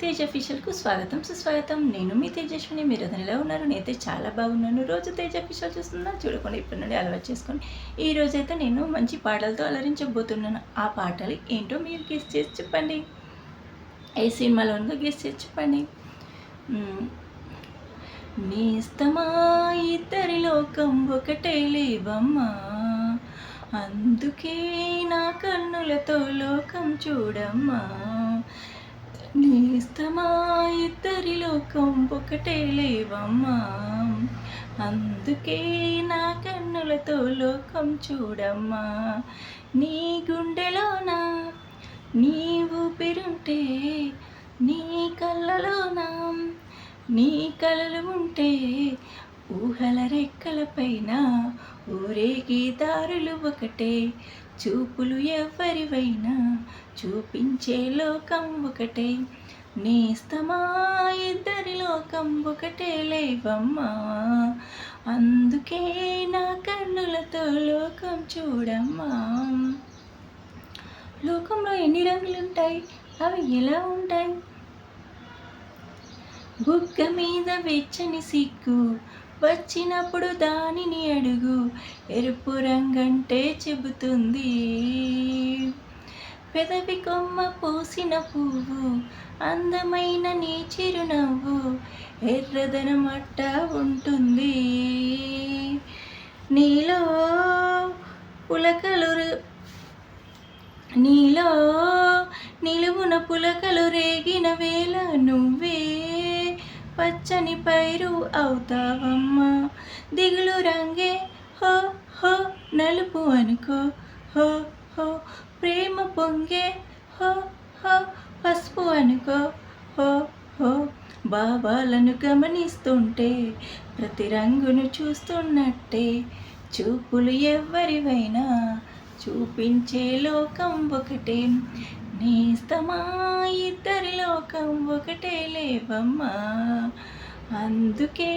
తేజ అఫీషియల్కు స్వాగతం. సుస్వాగతం. నేను మీ తేజస్విని. మీరు అతను ఎలా ఉన్నారు. నేనైతే చాలా బాగున్నాను. రోజు తేజ అఫీషియల్ చూస్తున్నా. చూడకుండా ఇప్పటి నుండి అలవాటు చేసుకొని. ఈ రోజైతే నేను మంచి పాటలతో అలరించబోతున్నాను. ఆ పాటలు ఏంటో మీరు గెస్ చేసి చెప్పండి. ఏ సినిమాలో ఉందో గెస్ చేసి చెప్పండి. నీస్తమా నేస్తమా ఇద్దరి లోకం ఒకటే లేవమ్మా. అందుకే నా కన్నులతో లోకం చూడమ్మా. నేస్తమా ఇద్దరి లోకం ఒకటే లేవమ్మా. అందుకే నా కన్నులతో లోకం చూడమ్మా. నీ గుండెలోన? నీ ఊపిరుంటే నీ కళ్ళలోన? నీ కలలు ఉంటే ఊహల రెక్కలపైన ఊరేగి దారులు ఒకటే. చూపులు ఎవరివైనా చూపించే లోకం ఒకటే. నేస్తమా ఇద్దరి లోకం ఒకటే లేవమ్మా. అందుకే నా కన్నులతో లోకం చూడమ్మా. లోకంలో ఎన్ని రంగులు ఉంటాయి అవి ఎలా ఉంటాయి? బుగ్గ మీద వెచ్చని సిగ్గు వచ్చినప్పుడు దానిని అడుగు. ఎరుపు రంగంటే చెబుతుంది. పెదవి కొమ్మ పూసిన పువ్వు అందమైన నీ చిరునవ్వు ఎర్రదన మట్ట ఉంటుంది. నీలో పులకలు రు- నీలో నిలువున పులకలు రేగిన వేళ నువ్వే. పచ్చని పైరు అవుతావమ్మా. దిగులు రంగే హో హో నలుపు అనుకో. హో హో ప్రేమ పొంగే హో హో పసుపు అనుకో. హో హో భావాలను గమనిస్తుంటే ప్రతి రంగును చూస్తున్నట్టే చూపులు ఎవరివైనా చూపించే లోకం ఒకటే. నేస్తమా ఇద్దరు లోకం ఒకటే లేవమ్మా. అందుకే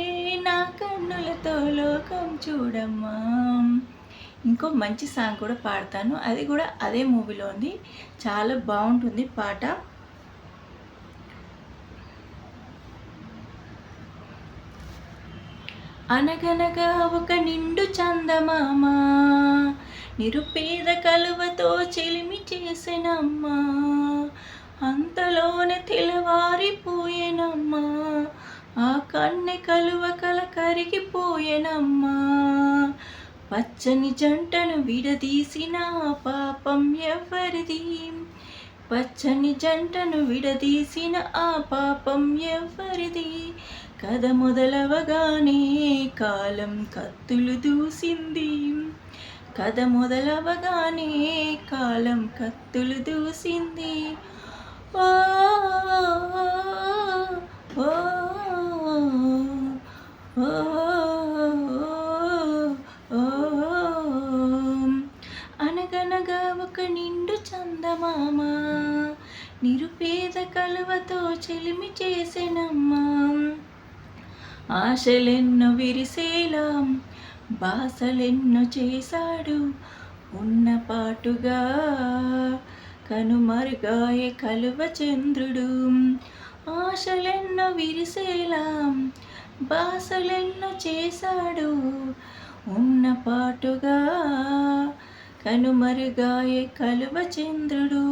నా కన్నులతో లోకం చూడమ్మా. ఇంకో మంచి సాంగ్ కూడా పాడతాను. అది కూడా అదే మూవీలో ఉంది. చాలా బాగుంటుంది పాట. అనగనగా ఒక నిండు చందమామ. నిరుపేద కలువతో చెలిమి చేసినమ్మా. అంతలోనే తెలవారిపోయేనమ్మా ఆ కన్నె కలువ కల కరిగిపోయేనమ్మా. పచ్చని జంటను విడదీసిన పాపం ఎవరిది? పచ్చని జంటను విడదీసిన ఆ పాపం ఎవరిది? కథ మొదలవగానే కాలం కత్తులు దూసింది. కథ మొదలవగానే కాలం కత్తులు దూసింది. అనగనగా ఒక నిండు చందమామ నిరుపేద కలువతో చెలిమి చేసెనమ్మా. ఆశలెన్నో విరిసేలా బాసలెన్నో చేశాడు ఉన్న పాటుగా కనుమరుగాయ కలువ చంద్రుడు. ఆశలెన్నో విరిసేలా బాసలెన్నో చేశాడు. ఉన్న పాటుగా కనుమరుగాయ కలువ చంద్రుడు.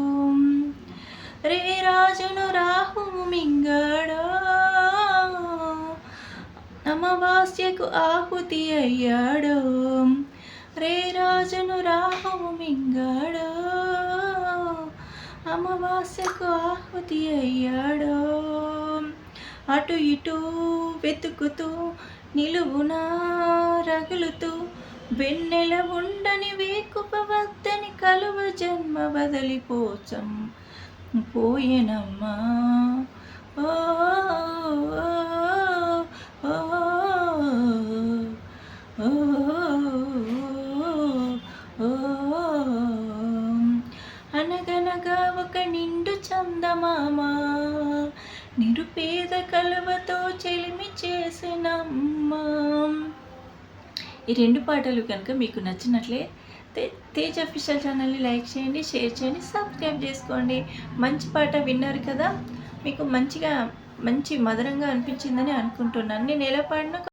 రే రాజును రాహు మింగాడా? అమావాస్యకు ఆహుతి అయ్యాడు. రే రాజును రాహువు మింగాడు? అమావాస్యకు ఆహుతి అయ్యాడు అటు ఇటు వెతుకుతూ నిలువునా రగులుతూ వెన్నెల ఉండని వేకుపవద్దని కలువ జన్మ వదిలిపోచం పోయేనమ్మా ఓ, ఓ, ఓ, మామా నిరుపేద కలువతో చెలిమి చేసినమ్మా. ఈ రెండు పాటలు కనుక మీకు నచ్చినట్లే తే తేజ్ అఫీషియల్ ఛానల్ని లైక్ చేయండి షేర్ చేయండి సబ్స్క్రైబ్ చేసుకోండి. మంచి పాట విన్నారు కదా మీకు మంచిగా మంచి మధురంగా అనిపించిందని అనుకుంటున్నాను. నేను ఎలా పాడినా